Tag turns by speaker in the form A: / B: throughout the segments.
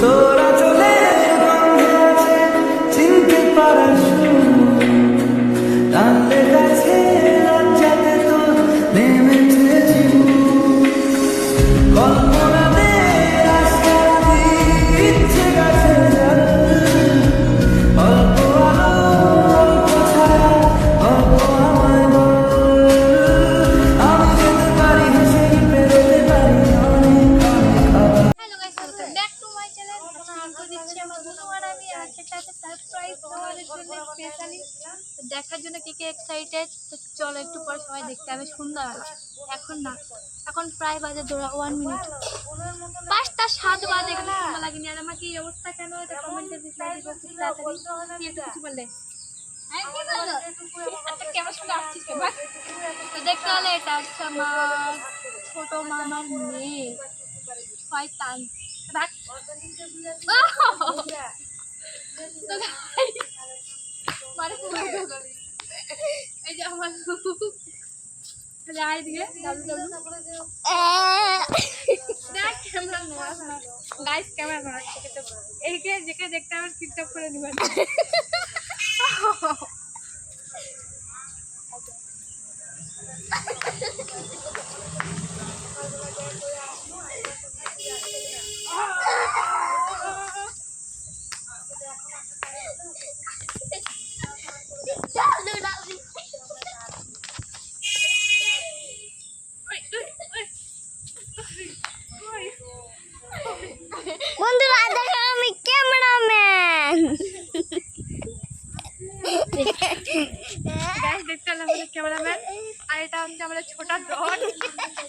A: তোরা
B: দেখার জন্য কে কে এক্সাইটেড তো চলো একটু পরে সবাই দেখতে হবে সন্ধ্যাবেলা এখন না এখন প্রায় বাজে ধরো ওয়ান মিনিট পাঁচটা সাত বাজে সময় লাগেনি। আর আমাকে এই অবস্থা কেন এটা কমেন্টে একটু কিছু বললে? হ্যাঁ, দেখতে হলে এটা ছোট মামার মেয়ে। শয়তান। রাখ এই যে আমার দেখতে আমার টিকটক করে দিবেন
C: বন্ধুরা দেখো আমি ক্যামেরাম্যান
B: গাইস দেখতে হলো আমাদের ক্যামেরাম্যান আর এটা হচ্ছে আমাদের ছোটা ডট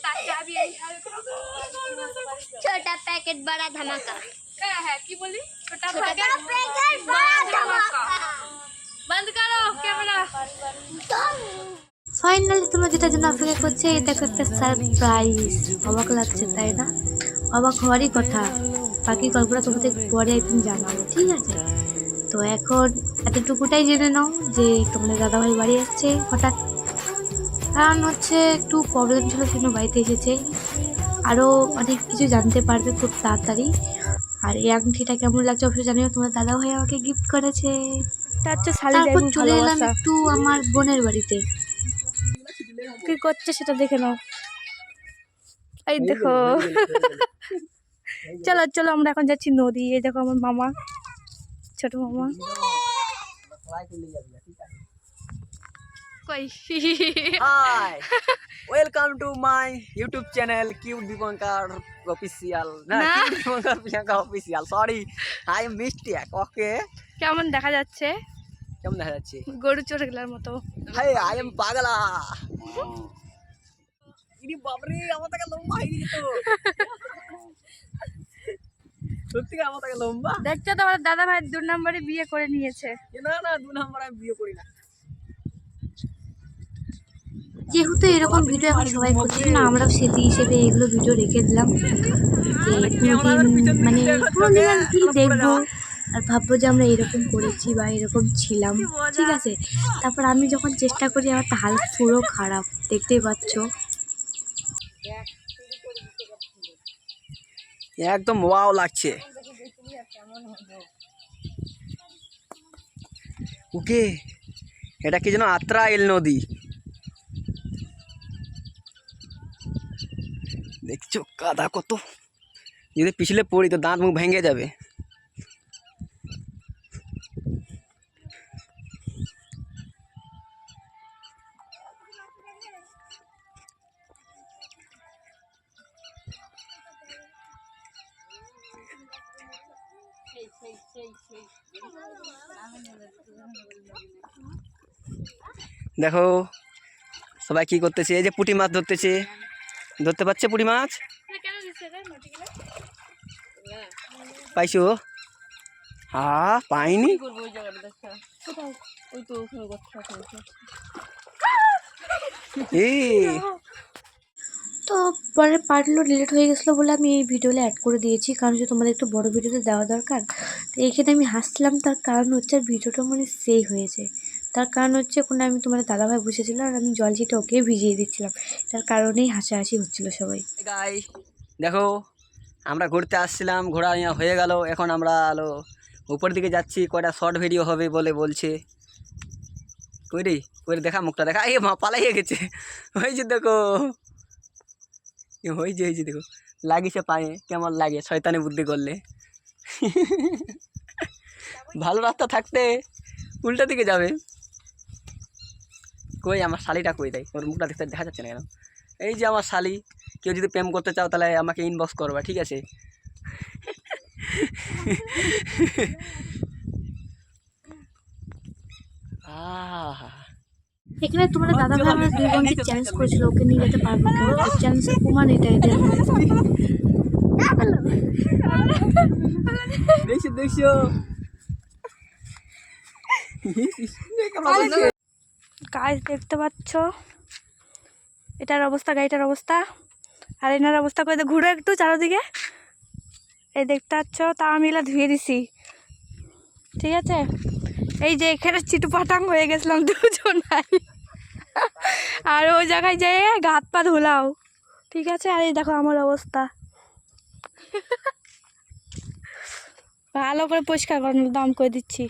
B: তাকে আমি
C: ছোটা প্যাকেট বড়া ধামাকা।
B: হ্যাঁ হ্যাঁ কি বলি? ছোটা
C: ছোটা
B: প্যাকেট
C: প্যাকেট বড়া ধামাকা।
B: বন্ধ করো ক্যামেরা
D: ফাইনালি তোমরা যেটা জন্য অপেক্ষা করছে এই দেখো একটা সারপ্রাইজ অবাক লাগছে তাই না? অবাক হওয়ারই কথা। বাকি গল্পটা তোমাদের পরে একদিন জানাব ঠিক আছে? তো এখন এতটুকুটাই জেনে নাও যে তোমাদের দাদাভাই বাড়ি আসছে হঠাৎ। কারণ হচ্ছে একটু প্রবলেম ছিল জন্য বাড়িতে এসেছে। আরও অনেক কিছু জানতে পারবে খুব তাড়াতাড়ি। আর এই আংটিটা কেমন লাগছে অবশ্যই জানিও তোমার দাদাভাই আমাকে গিফট করেছে। তারপর চলে এলাম একটু আমার বোনের বাড়িতে।
B: কি করছে সেটা দেখে নাও। এই দেখো। চলো চলো আমরা এখন যাচ্ছি নদী। এই দেখো আমার মামা। ছোট মামা।
E: Welcome to my YouTube channel cute Dipankar official না। Dipankar Priyanka official sorry I mistake okay
B: কেমন দেখা যাচ্ছে?
E: কেমন দেখা যাচ্ছে?
B: গরু চোর গেলার মতো।
E: হাই আই এম পাগলা। ইনি বাবরে আমার থেকে লম্বা হয়ে গেছে তো। সত্যি আমার থেকে লম্বা?
B: দেখছ তো আমার দাদা ভাই দু নম্বরে বিয়ে করে নিয়েছে।
E: না না দু নম্বর আমি বিয়ে করি না।
D: যেহেতু এরকম ভিডিও এখন সবাই করছে না আমরাও স্মৃতি হিসেবে এগুলো ভিডিও রেখে দিলাম। যে কোনোদিন মানে কোনোদিন আর কি দেখব? আর ভাববো যে আমরা এরকম করেছি বা এরকম ছিলাম। ঠিক আছে তারপর আমি যখন চেষ্টা করি আমার হাল পুরো খারাপ দেখতেই পাচ্ছ।
E: একদম ওয়াও লাগছে। ওকে, এটা কি যেন আত্রা এল নদী? দেখছ, কাদা কত। যদি পিছলে পড়ি তো দাঁত মুখ ভেঙে যাবে। দেখো সবাই কি করতেছে? এই যে পুটি মাছ ধরতেছে। ধরতে পারছে পুটি মাছ? পাইছো? হ্যাঁ পাইনি? এই
D: তো পরে পার্টগুলো ডিলিট হয়ে গেছিল বলে আমি এই ভিডিওটা অ্যাড করে দিয়েছি। কারণ হচ্ছে তোমাদের একটু বড় ভিডিওতে দেওয়া দরকার। তো এখানে আমি হাসছিলাম, তার কারণ হচ্ছে আর ভিডিওটা মানে সেই হয়েছে। তার কারণ হচ্ছে ওখানে আমি তোমাদের দাদাভাই বসেছিলাম আর আমি জল ছিটে ওকে ভিজিয়ে দিচ্ছিলাম। তার কারণেই হাসাহাসি হচ্ছিল সবাই।
E: গাই দেখো, আমরা ঘুরতে আসছিলাম, ঘোরা হয়ে গেল। এখন আমরা আলো, উপর দিকে যাচ্ছি, কয়টা শর্ট ভিডিও হবে বলে বলছে। কইরি কইরে দেখা মুখটা দেখা। এ মা, পালাইয়ে গেছে। হয়েছে দেখো। হয়েছে হয়েছে দেখো। লাগিছে পায়ে কেমন লাগে? শয়তানি বুদ্ধি করলে। ভালো রাস্তা থাকতে উল্টা দিকে যাবে। কই আমার শালিটা কই দেয় ওর মুখটা দেখতে দেখা যাচ্ছে না কেন? এই যে আমার শালি, কেউ যদি প্রেম করতে চাও তাহলে আমাকে ইনবক্স করবা, ঠিক আছে?
B: এখানে তোমার দাদা ভাই আমরা দুই বোনকে চ্যালেঞ্জ করেছিল ওকে নিয়ে যেতে পারব কিনা চ্যালেঞ্জ প্রমাণ এটা এদের
E: দেখছ দেখছ।
B: গাছ দেখতে পাচ্ছ? এটার অবস্থা গাড়িটার অবস্থা। আর এনার অবস্থা করে ঘুরে একটু চারোদিকে। এই দেখতে পাচ্ছ তা আমি এগুলো ধুয়ে দিছি। ঠিক আছে? এই যে এখানে চিটুপাটাং হয়ে গেছিলাম দুজন আর ওই জায়গায় যেয়ে গাত পা ধুলাও। ঠিক আছে? আর এই দেখো আমার অবস্থা। ভালো করে পরিষ্কার করানোর দাম করে দিচ্ছি।